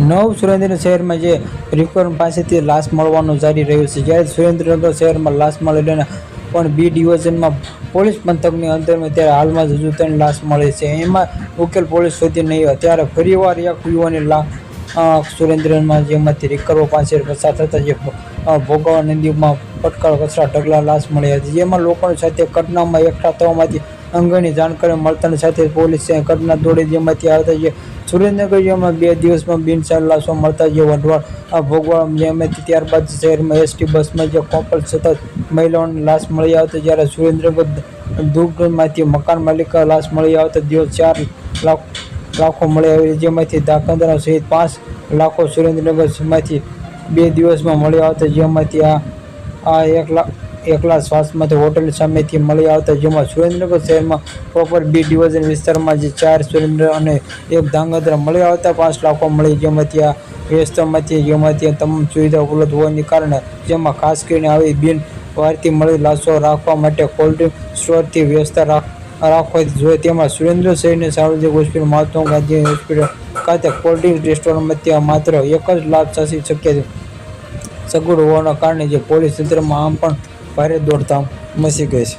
નવ સુરેન્દ્રનગર શહેરમાં જે રિફોર્મ પાસેથી લાશ મળવાનું જારી રહ્યું છે. જ્યારે સુરેન્દ્રનગર શહેરમાં લાશ મળેલાના પણ બી ડિવિઝનમાં પોલીસ પંથકની અંતરમાં ત્યારે હાલમાં જ હજુ ત્રણ લાશ મળે છે. એમાં ઉકેલ પોલીસ શોધી નહીં હોય. ત્યારે ફરીવાર એક યુવાની લાશ સુરેન્દ્રનમાં જેમાંથી રિકરવો પાસે પસાર થતા જે ભોગાવા નદીમાં પટકાળ કચરા ઢગલા લાશ મળી હતી. જેમાં લોકોની સાથે ઘટનામાં એકઠા થવામાંથી અંગેની જાણકારી મળતાની સાથે પોલીસે ઘટના દોડી જેમાંથી આવતા જે સુરેન્દ્રનગર જેમાં બે દિવસમાં બિનસાર લાશો મળતા જે વઢવાળ ભોગવાળ જેમાંથી ત્યારબાદ શહેરમાં એસટી બસમાં જે કોપલ સતત મહિલાઓની લાશ મળી આવતી જ્યારે સુરેન્દ્રનગર દુર્ગમાંથી મકાન માલિક લાશ મળી આવતા દિવસ ચાર લાખ, લાખો મળી આવી જેમાંથી દાખંદરા સહિત પાંચ લાખો સુરેન્દ્રનગરમાંથી બે દિવસમાં મળી આવતા જેમાંથી આ આ એક લાખ એકલા શ્વાસમાંથી હોટલ સામેથી મળી આવતા જેમાં સુરેન્દ્રનગર શહેરમાં પ્રોપર બી ડિવિઝન વિસ્તારમાં જે ચાર સુરેન્દ્ર અને એક ધાંગધ્રા મળી આવતા પાંચ લાખો મળી જેમાંથી આ વ્યવસ્થામાંથી જેમાંથી તમામ સુવિધા ઉપલબ્ધ હોવાને કારણે જેમાં ખાસ કરીને આવી બિન વારથી મળી લાશો રાખવા માટે કોલ્ડ ડ્રિંક સ્ટોરથી વ્યવસ્થા રાખ, રાખવા જોઈએ. તેમાં સુરેન્દ્ર શહેરની સાર્વજનિક હોસ્પિટલ મહાત્મા ગાંધી હોસ્પિટલ ખાતે કોલ્ડ ડ્રિંક રેસ્ટોરન્ટમાં માત્ર એક જ લાભ સાચી શક્ય છે. સગવડ હોવાના કારણે જે પોલીસ તંત્રમાં આમ પણ pare doar tam măsigăsi.